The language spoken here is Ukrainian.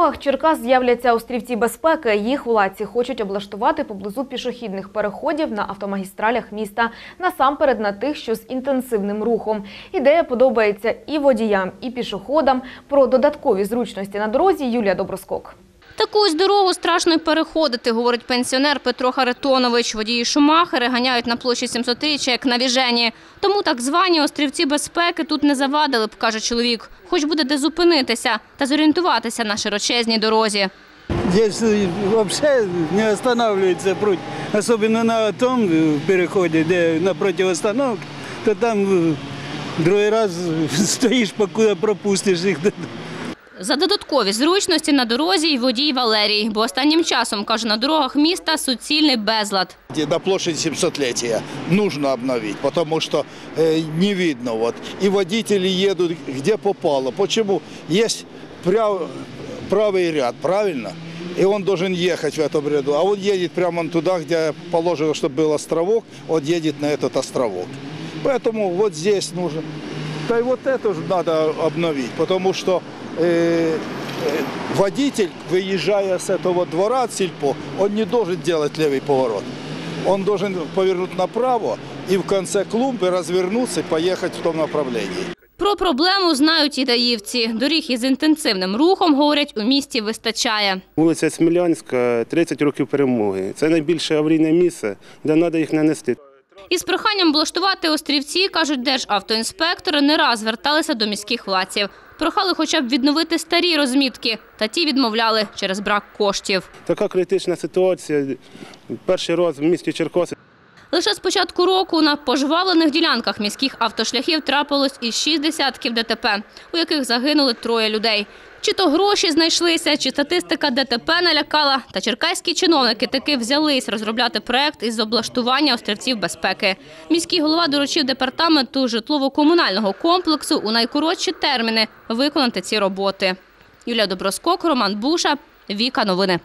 дорогах Черкас з'являться острівці безпеки. Їх владці хочуть облаштувати поблизу пішохідних переходів на автомагістралях міста, насамперед на тих, що з інтенсивним рухом. Ідея подобається і водіям, і пішоходам. Про додаткові зручності на дорозі Юлія Доброскок. Таку ось дорогу страшно й переходити, говорить пенсіонер Петро Харитонович. Водії Шумахери ганяють на площі 700-річчя, як на віжені. Тому так звані острівці безпеки тут не завадили б, каже чоловік. Хоч буде де зупинитися та зорієнтуватися на широчезній дорозі. Здесь э, вообще не останавливается путь. Особенно на том э, переходе, где напротив остановки, то там э, другой раз стоишь, покуда пропустишь их. За додаткові зручності на дорозі й водій Валерій. Бо останнім часом, каже, на дорогах міста суцільний безлад. На площадь 700-летия нужно обновить, потому что э, не видно. Вот. И водители едут где попало. Почему? Есть прав- правый ряд, правильно? И он должен ехать в этом ряду. А он едет прямо туда, где положено, чтобы был островок, он едет на этот островок. Поэтому вот здесь нужно. Да и вот это же надо обновить, потому что э, э, водитель, выезжая с этого двора от сельпо, он не должен делать левый поворот. Он должен повернуть направо и в конце клумбы развернуться и поехать в том направлении. Про проблему знають і даївці. Доріг із інтенсивним рухом, говорять, у місті вистачає. Вулиця Смілянська, 30 років перемоги. Це найбільше аварійне місце, де треба їх нанести. Із проханням облаштувати острівці, кажуть державтоінспектори, не раз зверталися до міських владців. Прохали хоча б відновити старі розмітки, та ті відмовляли через брак коштів. Така критична ситуація. Перший раз в місті Черкаси. Лише з початку року на пожвавлених ділянках міських автошляхів трапилось із шість десятків ДТП, у яких загинули троє людей. Чи то гроші знайшлися, чи статистика ДТП налякала, та черкаські чиновники таки взялись розробляти проект із облаштування острівців безпеки. Міський голова доручив департаменту житлово-комунального комплексу у найкоротші терміни виконати ці роботи. Юлія Доброскок, Роман Буша, Віка Новини.